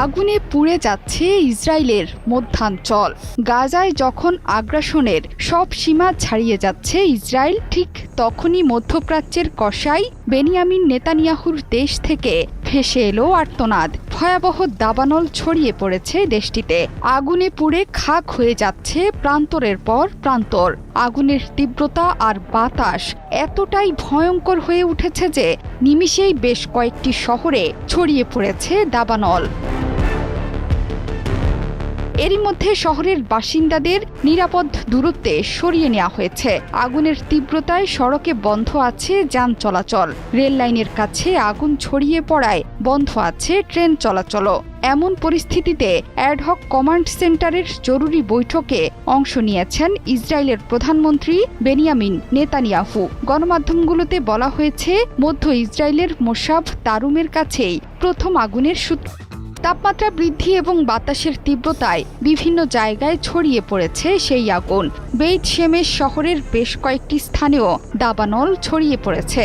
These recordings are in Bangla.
আগুনে পুড়ে যাচ্ছে ইসরায়েলের মধ্যাঞ্চল। গাজায় যখন আগ্রাসনের সব সীমা ছাড়িয়ে যাচ্ছে ইসরায়েল, ঠিক তখনই মধ্যপ্রাচ্যের কসাই বেনিয়ামিন নেতানিয়াহুর দেশ থেকে ভেসে এলো আর্তনাদ। ভয়াবহ দাবানল ছড়িয়ে পড়েছে দেশটিতে। আগুনে পুড়ে খাক হয়ে যাচ্ছে প্রান্তরের পর প্রান্তর। আগুনের তীব্রতা আর বাতাস এতটাই ভয়ঙ্কর হয়ে উঠেছে যে নিমিষেই বেশ কয়েকটি শহরে ছড়িয়ে পড়েছে দাবানল। এরই মধ্যে শহরের বাসিন্দাদের নিরাপদ দূরত্বে সরিয়ে নেওয়া হয়েছে। আগুনের তীব্রতায় সড়কে বন্ধ আছে যান চলাচল। রেল লাইনের কাছে আগুন ছড়িয়ে পড়ায় বন্ধ আছে ট্রেন চলাচলও। এমন পরিস্থিতিতে অ্যাডহক কমান্ড সেন্টারের জরুরি বৈঠকে অংশ নিয়েছেন ইসরায়েলের প্রধানমন্ত্রী বেনিয়ামিন নেতানিয়াহু। গণমাধ্যমগুলোতে বলা হয়েছে, মধ্য ইসরায়েলের মোসাব তারুমের কাছেই প্রথম আগুনের সূত্র তাপমাত্রা বৃদ্ধি এবং বাতাসের তীব্রতায় বিভিন্ন জায়গায় ছড়িয়ে পড়েছে সেই আগুন। বেইত শেমেশ শহরের বেশ কয়েকটি স্থানেও দাবানল ছড়িয়ে পড়েছে।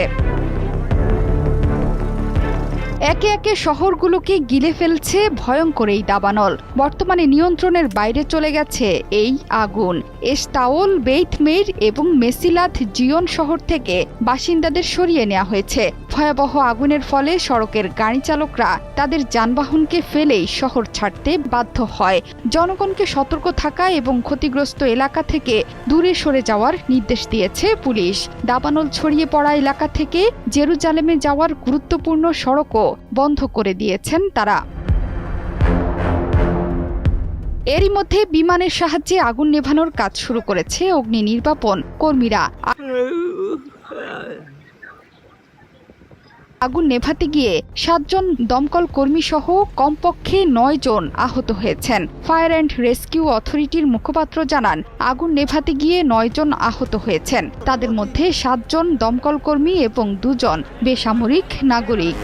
একে একে শহরগুলোকে গিলে ফেলছে ভয়ঙ্কর এই দাবানল। বর্তমানে নিয়ন্ত্রণের বাইরে চলে গেছে এই আগুন। এস্তাওল বেইথমের এবং মেসিলাথ জিয়ন শহর থেকে বাসিন্দাদের সরিয়ে নেওয়া হয়েছে। ভয়াবহ আগুনের ফলে সড়কের গাড়ি চালকরা তাদের যানবাহনকে ফেলেই শহর ছাড়তে বাধ্য হয়। জনগণকে সতর্ক থাকা এবং ক্ষতিগ্রস্ত এলাকা থেকে দূরে সরে যাওয়ার নির্দেশ দিয়েছে পুলিশ। দাবানল ছড়িয়ে পড়া এলাকা থেকে জেরুজালেমে যাওয়ার গুরুত্বপূর্ণ সড়কও বন্ধ করে দিয়েছেন তারা। এরই মধ্যে বিমানের সাহায্যে আগুন নেভানোর কাজ শুরু করেছে অগ্নি নির্বাপন কর্মীরা। আগুন নেভাতে গিয়ে সাতজন দমকল কর্মী সহ কমপক্ষে নয় জন আহত হয়েছেন। ফায়ার অ্যান্ড রেস্কিউ অথরিটির মুখপাত্র জানান, আগুন নেভাতে গিয়ে নয় জন আহত হয়েছেন। তাদের মধ্যে সাতজন দমকল কর্মী এবং দুজন বেসামরিক নাগরিক।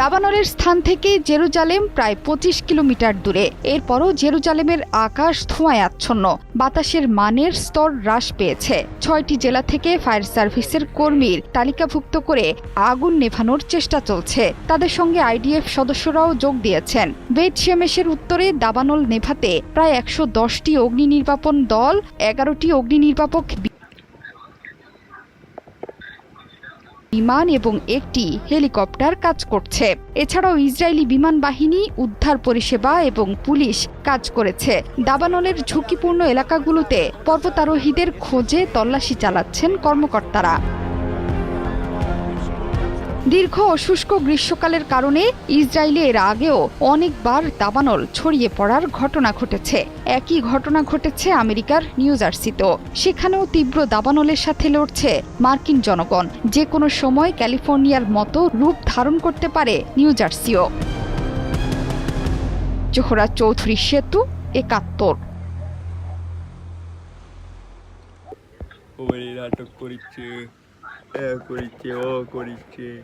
দাবানলের স্থান থেকে জেরুজালেম প্রায় পঁচিশ কিলোমিটার দূরে। এরপরও জেরুজালেমের আকাশ ধোঁয়ায় আচ্ছন্ন বাতাসের মানের স্তর হ্রাস পেয়েছে। ছয়টি জেলা থেকে ফায়ার সার্ভিসের কর্মীর তালিকাভুক্ত করে আগুন নেভানোর চেষ্টা চলছে। তাদের সঙ্গে আইডিএফ সদস্যরাও যোগ দিয়েছেন। বেদ শেমেশের উত্তরে দাবানল নেভাতে প্রায় একশো দশটি অগ্নি নির্বাপন দল, এগারোটি অগ্নি নির্বাপক বিমান এবং একটি হেলিকপ্টার কাজ করছে। এছাড়াও ইসরায়েলি বিমান বাহিনী, উদ্ধার পরিষেবা এবং পুলিশ কাজ করেছে। দাবানলের ঝুঁকিপূর্ণ এলাকাগুলোতে পর্বতারোহীদের খোঁজে তল্লাশি চালাচ্ছেন কর্মকর্তারা। দীর্ঘ শুষ্ক গ্রীষ্মকালের কারণে ইসরায়েলে এর আগেও অনেকবার দাবানল ছড়িয়ে পড়ার ঘটনা ঘটেছে। একই ঘটনা ঘটেছে আমেরিকার নিউ জার্সিতেও সেখানেও তীব্র দাবানলের সাথে লড়ছে মার্কিন জনগণ। যে কোনো সময় ক্যালিফোর্নিয়ার মতো রূপ ধারণ করতে পারে নিউ জার্সিও। জোহরা চৌধুরী সেতু, একাত্তর। えー、こんにちは、こんち。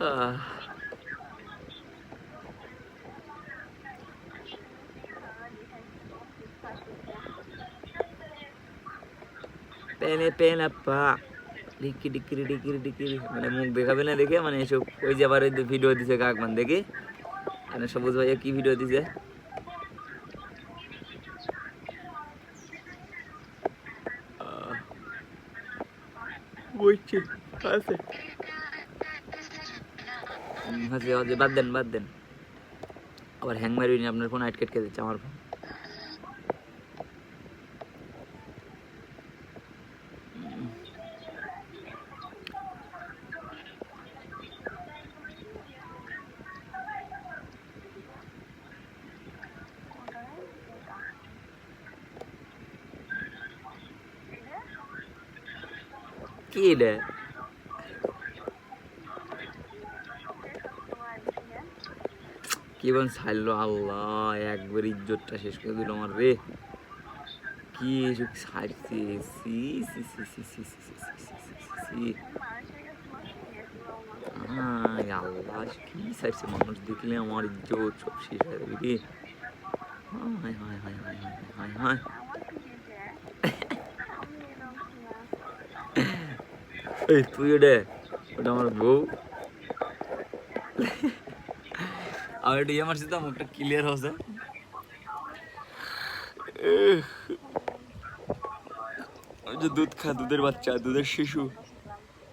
ああ。Pene, pene, pá. ডিকি ডিকিরি ডিকিরি ডিকিরি মানে মুখ দেখাবে না দেখে মানে এসব ওই যে আবার ভিডিও দিছে কাকমান দেখে। মানে সবুজ ভাইয়া কি ভিডিও দিছে? বাদ দেন বাদ দেন। আবার হ্যাং মারিনি, আপনার ফোন আটকে আটকে দিচ্ছে, আমার ফোন কি রে কি বল ছাড়লো আল্লাহ একবার ইজ্জতটা শেষ করে দিল আমার রে কি এসব ছাড়ছে সি সি সি সি সি সি সি সি সি সি সি আল্লাহ কি ছাড়ছে মানুষ দেখলে আমার ইজ্জত সব শেষ হয়ে যাবে রে হায় হায় হায় হায় হায় হায় হায় এই, তুই ওটা ওটা আমার বউ। আর এটা ইয়ে মারছি তো মুখটা ক্লিয়ার হচ্ছে যে দুধ খা, দুধের বাচ্চা, দুধের শিশু।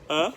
হ্যাঁ?